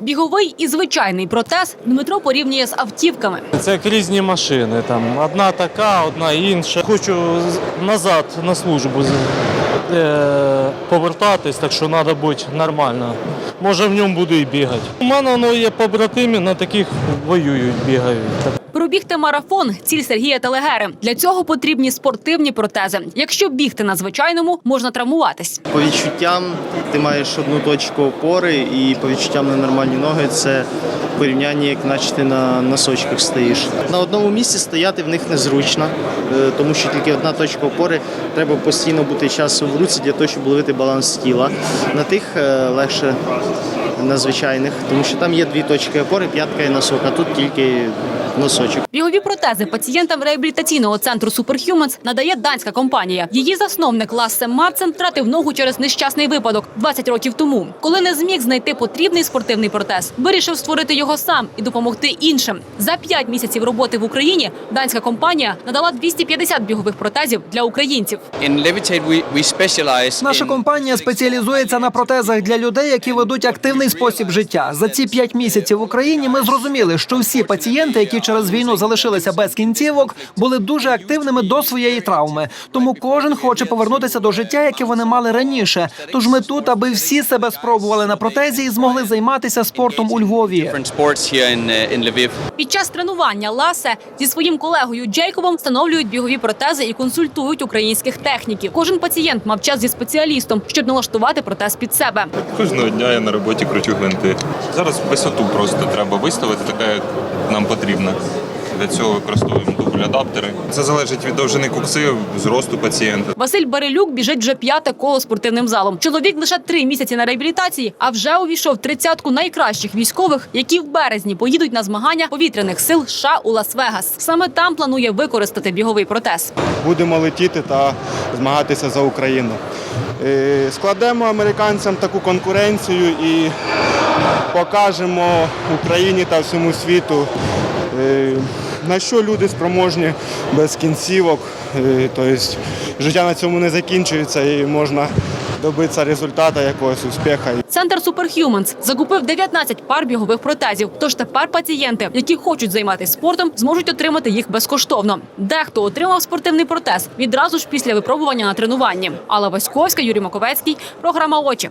Біговий і звичайний протез Дмитро порівнює з автівками. Це як різні машини. Там одна така, одна інша. Хочу назад на службу е, повертатись, так що треба бути нормально. Може в ньому буду і бігати. У мене воно є побратимі, на таких воюють, бігають. Пробігти марафон ціль Сергія Телегери. Для цього потрібні спортивні протези. Якщо бігти на звичайному, можна травмуватись. По відчуттям ти маєш одну точку опори, і по відчуттям ненормальні ноги це в порівнянні, як наче ти на носочках стоїш. На одному місці стояти в них незручно, е, тому що тільки одна точка опори, треба постійно бути часом в руці для того, щоб ловити баланс тіла. На тих е, легше на звичайних, тому що там є дві точки опори, п'ятка і носок, а тут тільки носочок. Бігові протези пацієнтам реабілітаційного центру Superhumans надає данська компанія. Її засновник Лассе Мадсен втратив ногу через нещасний випадок 20 років тому. Коли не зміг знайти потрібний спортивний протез, вирішив створити його сам і допомогти іншим. За 5 місяців роботи в Україні данська компанія надала 250 бігових протезів для українців. Наша компанія спеціалізується на протезах для людей, які ведуть активний спосіб життя. За ці п'ять місяців в Україні ми зрозуміли, що всі пацієнти, які через війну залишилися без кінцівок, були дуже активними до своєї травми. Тому кожен хоче повернутися до життя, яке вони мали раніше. Тож ми тут, аби всі себе спробували на протезі і змогли займатися спортом у Львові. uh. Під час тренування Ласе зі своїм колегою Джейкобом встановлюють бігові протези і консультують українських техніків. Кожен пацієнт мав час зі спеціалістом, щоб налаштувати протез під себе. Кожного дня я на роботі кручу гвинти. Зараз висоту просто треба виставити, така як нам потрібна. Для цього використовуємо дубль адаптери. Це залежить від довжини кукси, зросту пацієнта. Василь Барилюк біжить вже п'яте коло спортивним залом. Чоловік лише три місяці на реабілітації, а вже увійшов тридцятку найкращих військових, які в березні поїдуть на змагання повітряних сил США у Лас-Вегас. Саме там планує використати біговий протез. будемо летіти та змагатися за Україну. Е, Складемо американцям таку конкуренцію і покажемо Україні та всьому світу, на що люди спроможні без кінцівок. Е, Тобто життя на цьому не закінчується і можна добитися результату якогось успіху. Центр Superhumans закупив 19 пар бігових протезів. Тож тепер пацієнти, які хочуть займатися спортом, зможуть отримати їх безкоштовно. Дехто отримав спортивний протез відразу ж після випробування на тренуванні. Алла Васьковська, Юрій Маковецький, програма очі.